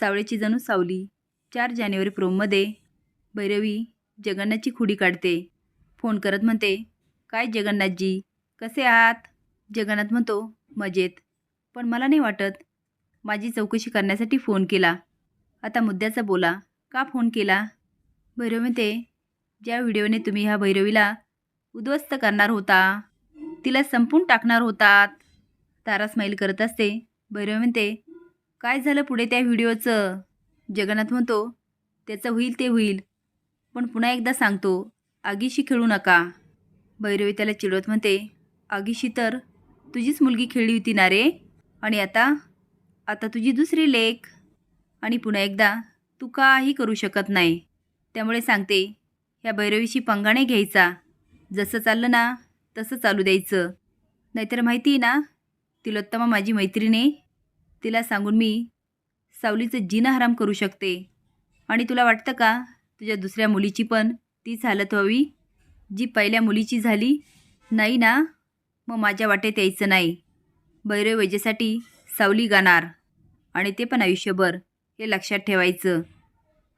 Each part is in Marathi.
सावळेची जणू सावली. चार जानेवारी प्रोममध्ये भैरवी जगन्नाथची खुडी काढते. फोन करत म्हणते काय जगन्नाथजी कसे आहात? जगन्नाथ म्हणतो मजेत. पण मला नाही वाटत. माझी चौकशी करण्यासाठी फोन केला. आता मुद्द्याचा बोला. का फोन केला? भैरवी म्हणते ज्या व्हिडिओने तुम्ही ह्या भैरवीला उद्ध्वस्त करणार होता तिला संपून टाकणार होतात. तारा स्माईल करत असते. भैरवी म्हणते काय झालं पुढे त्या व्हिडिओचं? जगन्नाथ म्हणतो त्याचं होईल ते होईल. पण पुन्हा एकदा सांगतो आगीशी खेळू नका. भैरवी त्याला चिडवत म्हणते आगीशी तर तुझीच मुलगी खेळली होती ना रे? आणि आता? आता तुझी दुसरी लेख. आणि पुन्हा एकदा तू काही करू शकत नाही. त्यामुळे सांगते ह्या भैरवीशी पंगाणे घ्यायचा. जसं चाललं ना तसं चालू द्यायचं. नाहीतर माहिती आहे ना तिलोत्तमा माझी मैत्रिणी तिला सांगून मी सावलीचं जिना हराम करू शकते. आणि तुला वाटतं का? तुझ्या दुसऱ्या मुलीची पण तीच हालत व्हावी? जी पहिल्या मुलीची झाली? नाही ना? मग माझ्या वाटेत यायचं नाही. भैरव वेजेसाठी सावली गाणार. आणि ते पण आयुष्यभर हे लक्षात ठेवायचं.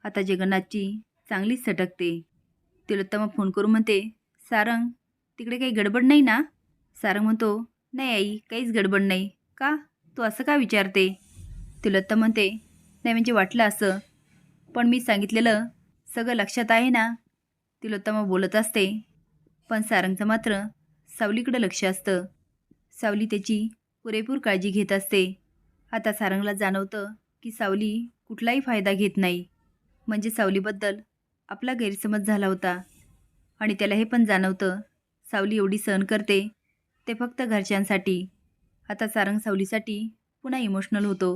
आता जगन्नाथची चांगलीच सटकते. तिलोत्तमा फोन करून म्हणते सारंग तिकडे काही गडबड नाही ना? सारंग म्हणतो नाही आई काहीच गडबड नाही. का? तू असं का विचारते? तिलोत्तम म्हणते नाही म्हणजे वाटलं असं. पण मी सांगितलेलं सगळं लक्षात आहे ना? तिलोत्तमा बोलत असते. पण सारंगचं मात्र सावलीकडं लक्ष असतं. सावली त्याची पुरेपूर काळजी घेत असते. आता सारंगला जाणवतं की सावली कुठलाही फायदा घेत नाही. म्हणजे सावलीबद्दल आपला गैरसमज झाला होता. आणि त्याला हे पण जाणवतं सावली एवढी सहन करते ते फक्त घरच्यांसाठी. आता सारंग सावलीसाठी पुन्हा इमोशनल होतो.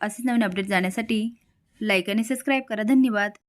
असेच नवीन अपडेट जाण्यासाठी लाईक आणि सबस्क्राईब करा. धन्यवाद.